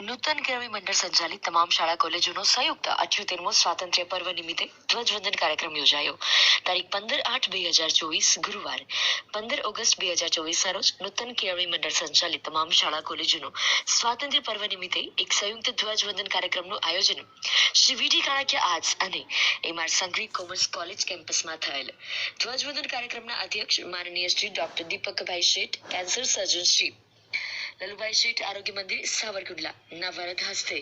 નૂતન કેળવણી મંડળ સંચાલિત તમામ શાળા કોલેજોનો સંયુક્ત અઠ્યોતેરમો સ્વાતંત્ર્ય પર્વ નિમિત્તે ધ્વજવંદન કાર્યક્રમ યોજાયો. તારીખ પંદર આઠ બે હજાર ચોવીસ, ગુરુવાર. પંદર ઓગસ્ટ બે હજાર ચોવીસના રોજ નૂતન કેળવણી મંડળ સંચાલિત તમામ શાળા કોલેજોનો સ્વાતંત્ર્ય પર્વ નિમિત્તે એક સંયુક્ત ધ્વજવંદન કાર્યક્રમનું આયોજન શ્રી વીડી કાણાકિયા આર્ટ્સ અને એમઆર સંઘવી કોમર્સ કોલેજ કેમ્પસમાં થયેલ. ધ્વજવંદન કાર્યક્રમના અધ્યક્ષ માનનીય Shri doctor Deepakbhai Sheth, cancer surgeon Shri Lalubhai શેઠ આરોગ્ય મંદિર સાવરકુંડલા ના વરદ હસ્તે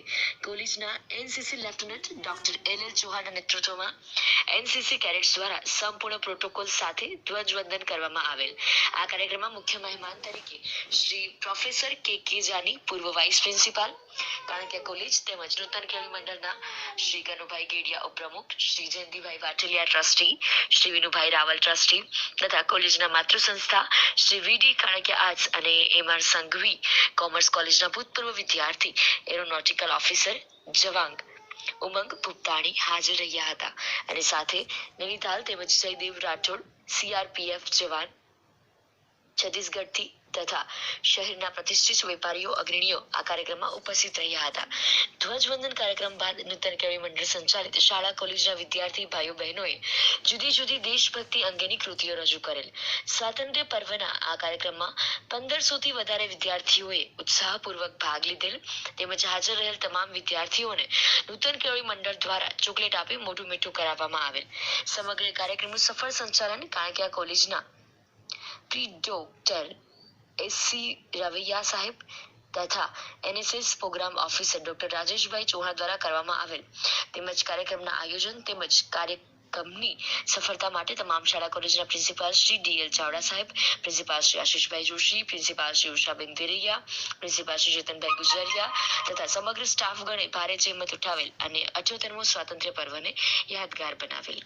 કોલેજના NCC lieutenant doctor L L ચૌહાણના નેતૃત્વમાં એનસીસી કેડેટ્સ દ્વારા સંપૂર્ણ પ્રોટોકોલ સાથે ધ્વજવંદન કરવામાં આવેલ આ કાર્યક્રમમાં મુખ્ય મહેમાન તરીકે શ્રી પ્રોફેસર કે કે જાની પૂર્વ વાઇસ પ્રિન્સિપાલ કાણકિયા કોલેજ તેમજ નૂતન ખેલ મંડળના શ્રી કનુભાઈ ગેડિયા ઉપપ્રમુખ, શ્રી જયંતિભાઈ વાટલિયા ટ્રસ્ટી, શ્રી વિનુભાઈ રાવલ ટ્રસ્ટી તથા કોલેજના માતૃ સંસ્થા શ્રી વીડી કાણકિયા આર્ટ્સ અને એમઆર સંઘવી કોમર્સ કોલેજના ભૂતપૂર્વ વિદ્યાર્થી એરોનોટિકલ ઓફિસર જવાંગ ઉમંગ ભૂપતાણી હાજર રહ્યા હતા અને સાથે નૈનીતાલ તેમજ જયદેવ રાઠોડ સીઆરપીએફ જવાન, છત્તીસગઢથી તથા શહેરના પ્રતિષ્ઠિત વેપારીઓ, અગ્રણીઓ આ કાર્યક્રમમાં ઉપસ્થિત રહ્યા હતા. ધ્વજવંદન કાર્યક્રમ બાદ નૂતન કેળવી મંડળ સંચાલિત શાળા, કોલેજના વિદ્યાર્થી ભાઈઓ, બહેનોએ જુદી જુદી દેશભક્તિ અંગેની કૃતિઓ રજૂ કરેલ. સ્વાતંત્ર્ય પર્વના આ કાર્યક્રમમાં પંદરસો વધારે વિદ્યાર્થીઓએ ઉત્સાહપૂર્વક ભાગ લીધેલ તેમજ હાજર રહેલ તમામ વિદ્યાર્થીઓને નૂતન કેળવી મંડળ દ્વારા ચોકલેટ આપી મોટું મીઠું કરાવવામાં આવેલ. સમગ્ર કાર્યક્રમનું સફળ સંચાલન કાણકિયા કોલેજના પ્રી ડોક્ટર એસસી રવૈયા સાહેબ તથા NSS program officer doctor Rajeshbhai Chauhan દ્વારા કરવામાં આવેલ. તેમજ કાર્યક્રમના આયોજન તેમજ કાર્યક્રમની સફળતા માટે તમામ શાળા કોલેજના પ્રિન્સિપાલ શ્રી ડીએલ ચાવડા સાહેબ, principal Shri Ashishbhai Joshi, principal Shri Ushaben Veraiya principal Shri Chetanbhai Gujariya તથા સમગ્ર સ્ટાફગણે ભારે જહેમત ઉઠાવેલ અને અઠ્યોતેરમો સ્વાતંત્ર્ય પર્વને યાદગાર બનાવેલ.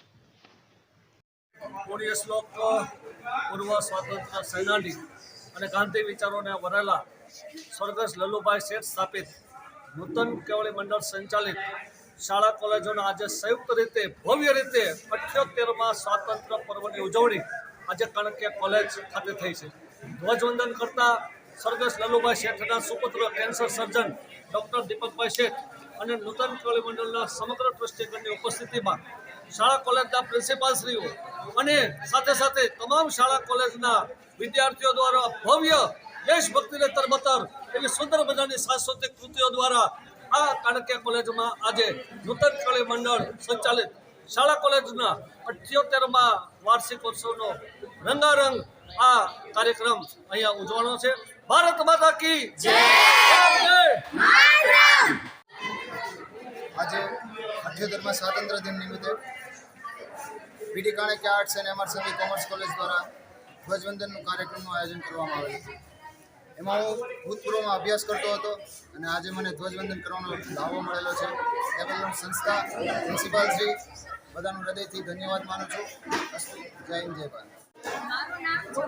પૂર્વ સ્વાતંત્ર્ય સેનાની અને ગાંધી વિચારોને વરેલા સ્વર્ગસ્થ લલ્લુભાઈ શેઠ સ્થાપિત નૂતન કેવળી મંડળ સંચાલિત શાળા કોલેજોના આજે સંયુક્ત રીતે, ભવ્ય રીતે અઠ્યોતેરમાં સ્વાતંત્ર્ય પર્વની ઉજવણી આજે કણકિયા કોલેજ ખાતે થઈ છે. ધ્વજવંદન કરતા સ્વર્ગસ્થ લલ્લુભાઈ શેઠના સુપુત્ર cancer surgeon doctor Deepakbhai Sheth અને નૂતન કેવળી મંડળના સમગ્ર ટ્રસ્ટીગણની ઉપસ્થિતિમાં શાળા કોલેજના પ્રિન્સિપાલશ્રીઓ અને સાથે સાથે તમામ શાળા કોલેજના વિદ્યાર્થીઓ દ્વારા ભવ્ય દેશભક્તિને તરબતર એવી સુંદર મજાની સાંસ્કૃતિક કૃતિઓ દ્વારા આ કાણકિયા કોલેજમાં આજે નૂતન કળી મંડળ સંચાલિત. શાળા કોલેજના અઠ્યોતેરમાં વાર્ષિકોત્સવનો રંગારંગ આ કાર્યક્રમ અહીંયા ઉજવવાનો છે. ભારત માતા કી જય! આજે અઠ્યોતેરમાં સ્વાતંત્ર્ય દિન નિમિત્તે PD Kanekiya arts and MR Sami commerce college દ્વારા ધ્વજવંદનનું કાર્યક્રમનું આયોજન કરવામાં આવેલું છે. એમાં હું ભૂતપૂર્વમાં અભ્યાસ કરતો હતો અને આજે મને ધ્વજવંદન કરવાનો લાવો મળેલો છે. તે બદલ હું સંસ્થા પ્રિન્સિપાલ શ્રી, બધાનું હૃદયથી ધન્યવાદ માનું છું. જય હિન્દ, જય ભારત. મારું નામ છે.